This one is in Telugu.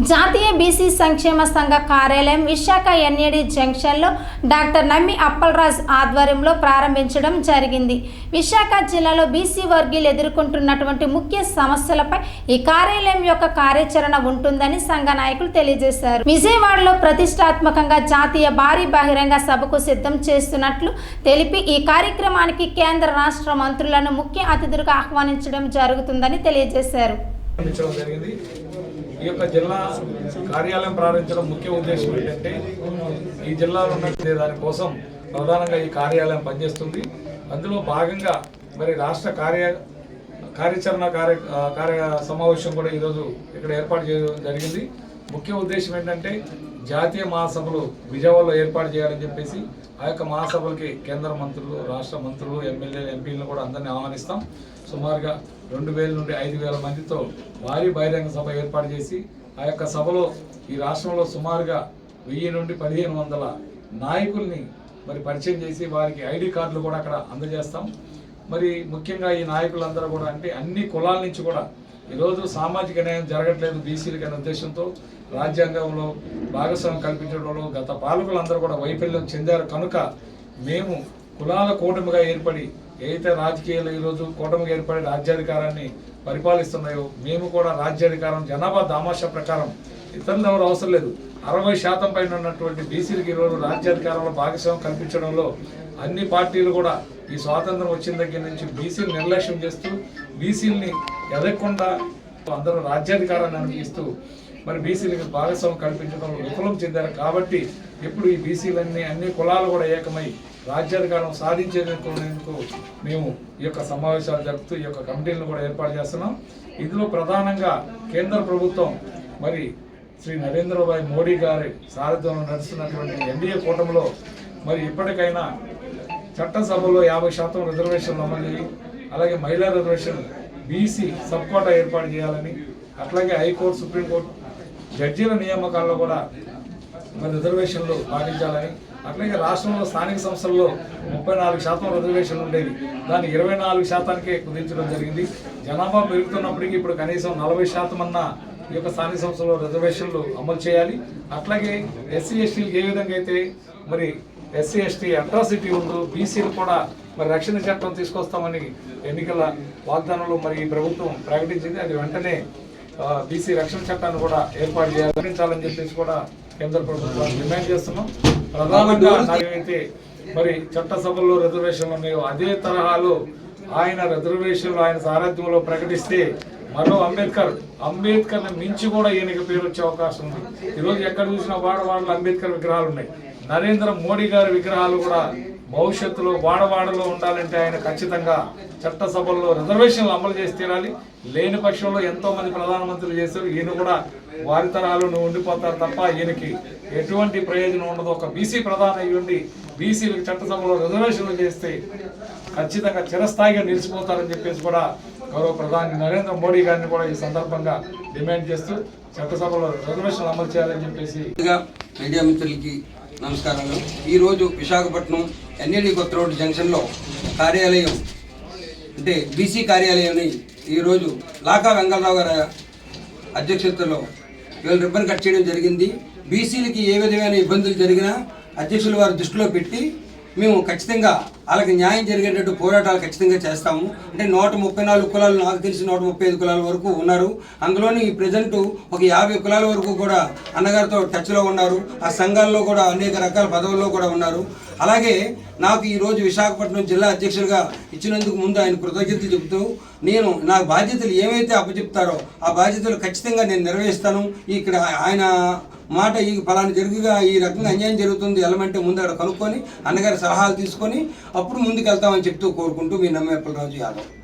జాతీయ బీసీ సంక్షేమ సంఘ కార్యాలయం విశాఖ ఎన్ఏడి జంక్షన్లో డాక్టర్ నమ్మి అప్పలరాజ్ ఆధ్వర్యంలో ప్రారంభించడం జరిగింది. విశాఖ జిల్లాలో బీసీ వర్గీయులు ఎదుర్కొంటున్నటువంటి ముఖ్య సమస్యలపై ఈ కార్యాలయం యొక్క కార్యాచరణ ఉంటుందని సంఘ నాయకులు తెలియజేశారు. విజయవాడలో ప్రతిష్టాత్మకంగా జాతీయ భారీ బహిరంగ సభకు సిద్ధం చేస్తున్నట్లు తెలిపి ఈ కార్యక్రమానికి కేంద్ర రాష్ట్ర మంత్రులను ముఖ్య అతిథులుగా ఆహ్వానించడం జరుగుతుందని తెలియజేశారు. ఈ యొక్క జిల్లా కార్యాలయం ప్రారంభించడం ముఖ్య ఉద్దేశం ఏంటంటే ఈ జిల్లాలో ఉన్నటువంటి దానికోసం ప్రధానంగా ఈ కార్యాలయం పనిచేస్తుంది. అందులో భాగంగా మరి రాష్ట్ర కార్య కార్యాచరణ కార్య కార్య సమావేశం కూడా ఈరోజు ఇక్కడ ఏర్పాటు చేయడం జరిగింది. ముఖ్య ఉద్దేశం ఏంటంటే జాతీయ మహాసభలు విజయవాడలో ఏర్పాటు చేయాలని చెప్పేసి ఆ యొక్క మహాసభలకి కేంద్ర మంత్రులు రాష్ట్ర మంత్రులు ఎమ్మెల్యేలు ఎంపీలను కూడా అందరినీ ఆహ్వానిస్తాం. సుమారుగా రెండు వేల నుండి ఐదు వేల మందితో భారీ బహిరంగ సభ ఏర్పాటు చేసి ఆ యొక్క సభలో ఈ రాష్ట్రంలో సుమారుగా వెయ్యి నుండి పదిహేను వందల నాయకుల్ని మరి పరిచయం చేసి వారికి ఐడి కార్డులు కూడా అక్కడ అందజేస్తాం. మరి ముఖ్యంగా ఈ నాయకులందరూ కూడా అంటే అన్ని కులాల నుంచి కూడా ఈరోజు సామాజిక న్యాయం జరగట్లేదు బీసీలకి అనే ఉద్దేశంతో రాజ్యాంగంలో భాగస్వామ్యం కల్పించడంలో గత పాలకులందరూ కూడా వైఫల్యం చెందారు. కనుక మేము కులాల కూటమిగా ఏర్పడి ఏదైతే రాజకీయాలు ఈరోజు కూటమిగా ఏర్పడి రాజ్యాధికారాన్ని పరిపాలిస్తున్నాయో మేము కూడా రాజ్యాధికారం జనాభా దామాషా ప్రకారం ఇతరులు ఎవరు అవసరం లేదు. అరవై శాతం పైన ఉన్నటువంటి బీసీలకు ఈరోజు రాజ్యాధికారంలో భాగస్వామ్యం కల్పించడంలో అన్ని పార్టీలు కూడా ఈ స్వాతంత్రం వచ్చిన దగ్గర నుంచి బీసీలు నిర్లక్ష్యం చేస్తూ బీసీలని ఎదగకుండా అందరూ రాజ్యాధికారాన్ని అనిపిస్తూ మరి బీసీలకు భాగస్వామ్యం కల్పించడంలో విఫలం చెందారు. కాబట్టి ఇప్పుడు ఈ బీసీలన్నీ అన్ని కులాలు కూడా ఏకమై రాజ్యాధికారం సాధించేందుకు మేము ఈ యొక్క సమావేశాలు జరుపుతూ ఈ యొక్క కమిటీలను కూడా ఏర్పాటు చేస్తున్నాం. ఇందులో ప్రధానంగా కేంద్ర ప్రభుత్వం మరి శ్రీ నరేంద్రభాయ్ మోడీ గారి సారథ్యంలో నడుస్తున్నటువంటి ఎన్డీఏ కూటమిలో మరి ఇప్పటికైనా చట్టసభలో యాభై శాతం రిజర్వేషన్లు అమలు చేయి అలాగే మహిళా రిజర్వేషన్ బీసీ సబ్ కోటా ఏర్పాటు చేయాలని అట్లాగే హైకోర్టు సుప్రీంకోర్టు జడ్జీల నియామకాల్లో కూడా మరి రిజర్వేషన్లు పాటించాలని అట్లాగే రాష్ట్రంలో స్థానిక సంస్థల్లో ముప్పై నాలుగు శాతం రిజర్వేషన్లు ఉండేవి. దాన్ని ఇరవై నాలుగు శాతానికే కుదించడం జరిగింది. జనాభా పెరుగుతున్నప్పటికీ ఇప్పుడు కనీసం నలభై శాతం అన్న ఈ యొక్క స్థానిక సంస్థల్లో రిజర్వేషన్లు అమలు చేయాలి. అట్లాగే ఎస్సీ ఎస్టీలకు ఏ విధంగా అయితే మరి ఎస్సీ ఎస్టీ అట్రాసిటీ ఉందో బీసీలు కూడా మరి రక్షణ చట్టం తీసుకొస్తామని ఎన్నికల వాగ్దానంలో మరి ఈ ప్రభుత్వం ప్రకటించింది. అది వెంటనే బీసీ రక్షణ చట్టాన్ని కూడా ఏర్పాటు చేయాలని చెప్పేసి కూడా కేంద్ర ప్రభుత్వం డిమాండ్ చేస్తున్నాం. ప్రధానంగా నాకైతే మరి చట్టసభల్లో రిజర్వేషన్లు ఉన్నాయో అదే తరహాలో ఆయన రిజర్వేషన్లు ఆయన సారథ్యంలో ప్రకటిస్తే మరో అంబేద్కర్ అంబేద్కర్ మించి కూడా ఈయనకి పేరు వచ్చే అవకాశం ఉంది. ఈరోజు ఎక్కడ చూసినా వాడవాడలో అంబేద్కర్ విగ్రహాలు ఉన్నాయి. నరేంద్ర మోడీ గారి విగ్రహాలు కూడా భవిష్యత్తులో వాడవాడలో ఉండాలంటే ఆయన ఖచ్చితంగా చట్టసభల్లో రిజర్వేషన్లు అమలు చేసి తీరాలి. లేని పక్షంలో ఎంతో మంది ప్రధానమంత్రులు చేశారు. ఈయన కూడా వారి తరాలు ఉండిపోతారు తప్ప ఈయనకి ఎటువంటి ప్రయోజనం ఉండదు. ఒక బీసీ ప్రధాన అయ్యుండి బీసీలకు చట్టసభలో రిజర్వేషన్లు చేస్తే ఖచ్చితంగా చిరస్థాయిగా నిలిచిపోతారని చెప్పేసి కూడా గౌరవ ప్రధాని నరేంద్ర మోడీ గారిని కూడా ఈ సందర్భంగా డిమాండ్ చేస్తూ చట్టసభలో రిజర్వేషన్లు అమలు చేయాలని చెప్పేసి మీడియా మిత్రులకి నమస్కారాలు. ఈరోజు విశాఖపట్నం ఎన్ఏడి కొత్త రోడ్ జంక్షన్లో కార్యాలయం అంటే బీసీ కార్యాలయాన్ని ఈరోజు లాకా వెంగళరావు గారి అధ్యక్షతలో వీళ్ళు రిబ్బన్ కట్ చేయడం జరిగింది. బీసీలకి ఏ విధమైన ఇబ్బందులు జరిగినా అధ్యక్షుల వారి దృష్టిలో పెట్టి మేము ఖచ్చితంగా వాళ్ళకి న్యాయం జరిగేటట్టు పోరాటాలు ఖచ్చితంగా చేస్తాము. అంటే నూట ముప్పై నాలుగు కులాలు నాకు తెలిసి నూట ముప్పై ఐదు కులాల వరకు ఉన్నారు. అందులోని ఈ ప్రజెంట్ ఒక యాభై కులాల వరకు కూడా అన్నగారితో టచ్లో ఉన్నారు. ఆ సంఘాల్లో కూడా అనేక రకాల పదవుల్లో కూడా ఉన్నారు. అలాగే నాకు ఈరోజు విశాఖపట్నం జిల్లా అధ్యక్షుడిగా ఇచ్చినందుకు ముందు ఆయన కృతజ్ఞతలు చెబుతూ నేను నా బాధ్యతలు ఏమైతే అప్పచెప్తారో ఆ బాధ్యతలు ఖచ్చితంగా నేను నెరవేరుస్తాను. ఇక్కడ ఆయన మాట ఈ ఫలానా జరుగుగా ఈ రకంగా అన్యాయం జరుగుతుంది ఎలమంటే ముందు అక్కడ కనుక్కొని అన్నగారి సలహాలు తీసుకొని అప్పుడు ముందుకు వెళ్తామని చెప్తూ కోరుకుంటూ మీ నమ్మేపలరాజు యాదవ్.